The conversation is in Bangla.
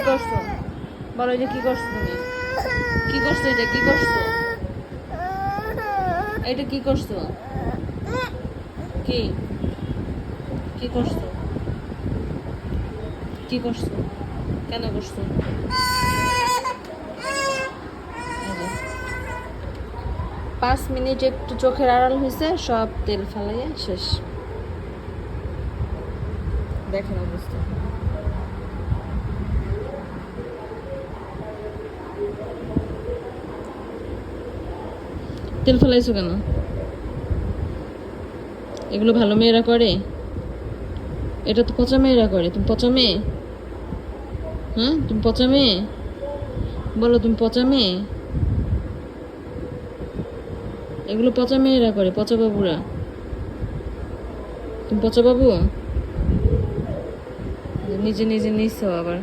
কি করছ? বলো এটা কি করছ তুমি? কি করছ এটা? কি করছ? এটা কি করছ? কি? কি করছ? কি করছ? কেন করছ? পাঁচ মিনিট একটু চোখের আড়াল হয়েছে, সব তেল ফালাইয়া শেষ। দেখেন অবস্থা। তেল ফেলাইছো কেন? এগুলো ভালো মেয়েরা করে? এটা তো পচা মেয়েরা করে। তুমি পচা মেয়ে? হ্যাঁ? তুমি পচা মেয়ে? বলো, তুমি পচা মেয়ে? এগুলো পচা মেয়েরা করে, পচা বাবুরা। তুমি পচা বাবু? নিজে নিজে নিচ্ছ আবার।